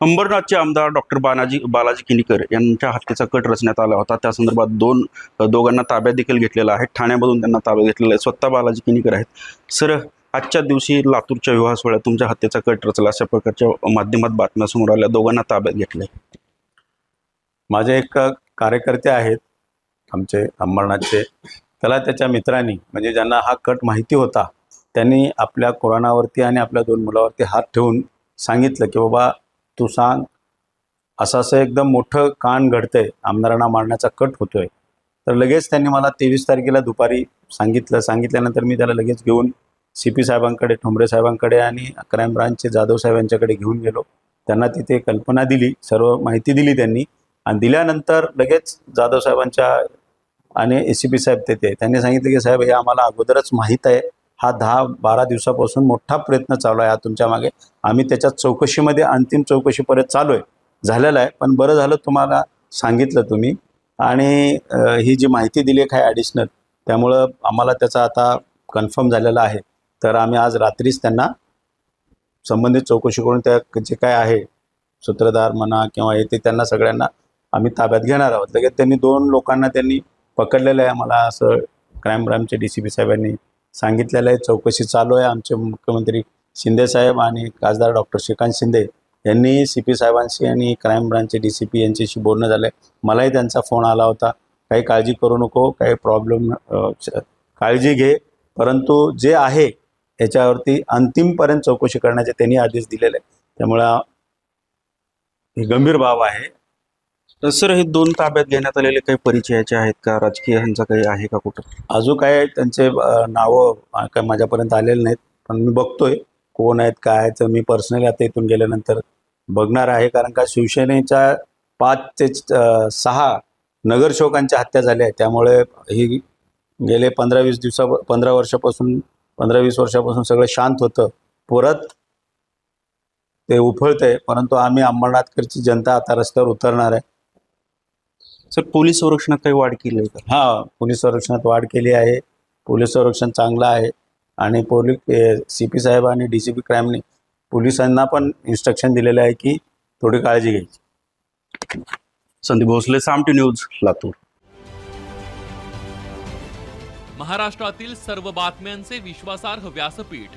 अंबरनाथचे आमदार डॉक्टर बालाजी बालाजी किनीकर यांच्या हत्येचा कट रचण्यात आला होता. त्या संदर्भात दोन दोघांना ताब्यात देखील घेतलेला आहे. ठाण्यामधून त्यांना ताब्यात घेतलेला आहे. स्वतः बालाजी किनीकर आहेत. सर आजच्या दिवशी लातूरच्या विवाह सोहळ्यात तुमच्या हत्येचा कट रचला. अशा प्रकारच्या माध्यमात बातम्या समोर आल्या. दोघांना ताब्यात घेतले माझे एक कार्यकर्ते आहेत. आमचे अंबरनाथचे. त्याला त्याच्या मित्रांनी म्हणजे ज्यांना हा कट माहिती होता त्यांनी आपल्या कोरोनावरती आणि आपल्या दोन मुलावरती हात ठेवून सांगितलं की बाबा तू सांग. असं असं एकदम मोठं कान घडतंय. आमदारांना मारण्याचा कट होतोय. तर लगेच त्यांनी मला तेवीस तारखेला दुपारी सांगितलं. सांगितल्यानंतर मी त्याला लगेच घेऊन सी पी साहेबांकडे ठोंबरे साहेबांकडे आणि क्राईम ब्रांचचे जाधव साहेबांच्याकडे घेऊन गेलो. त्यांना तिथे कल्पना दिली सर्व माहिती दिली त्यांनी. आणि दिल्यानंतर लगेच जाधव साहेबांच्या आणि ए सी पी साहेब तेथे. त्यांनी सांगितलं की साहेब हे आम्हाला अगोदरच माहीत आहे. हा दहा बारा दिवसापासून मोठा प्रयत्न चालू आहे हा तुमच्या मागे. आम्ही त्याच्या चौकशीमध्ये अंतिम चौकशीपर्यंत चालू आहे. झालेलं आहे पण बरं झालं तुम्हाला सांगितलं तुम्ही. आणि ही जी माहिती दिली आहे काय ॲडिशनल त्यामुळं आम्हाला त्याचा आता कन्फर्म झालेला आहे. तर आम्ही आज रात्रीच त्यांना संबंधित चौकशी करून त्या जे काय आहे सूत्रधार म्हणा किंवा हे ते त्यांना सगळ्यांना आम्ही ताब्यात घेणार आहोत. लगेच त्यांनी दोन लोकांना त्यांनी पकडलेलं आहे मला असं क्राईम ब्रांचचे डी सी पी साहेबांनी सांगितलेलं आहे. चौकशी चालू आहे. आमचे मुख्यमंत्री शिंदेसाहेब आणि खासदार डॉक्टर श्रीकांत शिंदे यांनी सी पी साहेबांशी आणि क्राईम ब्रांचचे डी सी पी यांच्याशी बोलणं झालं आहे मलाही त्यांचा फोन आला होता. काही काळजी करू नको. काही प्रॉब्लेम काळजी घे. परंतु जे आहे याच्यावरती अंतिमपर्यंत चौकशी करण्याचे त्यांनी आदेश दिलेले आहे त्यामुळं ही गंभीर बाब आहे. तर सर हे दोन ताब्यात घेण्यात आलेले काही परिचयाचे आहेत का? राजकीय ह्यांचा काही आहे का कुठं? अजून काय त्यांचे नावं काय माझ्यापर्यंत आलेले नाहीत पण मी बघतोय कोण आहेत काय आहेत तर मी पर्सनली आता इथून गेल्यानंतर बघणार आहे. कारण का शिवसेनेच्या पाच ते सहा नगरसेवकांच्या हत्या झाल्या आहेत. त्यामुळे ही गेले पंधरा वीस दिवसा पंधरा वर्षापासून पंधरा वीस वर्षापासून सगळं शांत होतं. परत ते उफळतंय परंतु आम्ही अंबरनाथकरची जनता आता रस्त्यावर उतरणार आहे. सर पोलीस संरक्षणात काही वाढ केली आहे का? हा पोलीस संरक्षणात वाढ केली आहे. पोलीस संरक्षण चांगलं आहे. आणि पोलीस सी पी साहेब आणि डी सी पी क्राईमने पोलिसांना पण इन्स्ट्रक्शन दिलेलं आहे की थोडी काळजी घ्यायची. संदीप भोसले सामटी न्यूज लातूर. महाराष्ट्रातील सर्व बातम्यांचे विश्वासार्ह व्यासपीठ.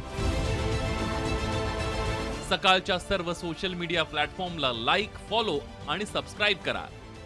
सकाळच्या सर्व सोशल मीडिया प्लॅटफॉर्मला लाईक फॉलो आणि सबस्क्राईब करा.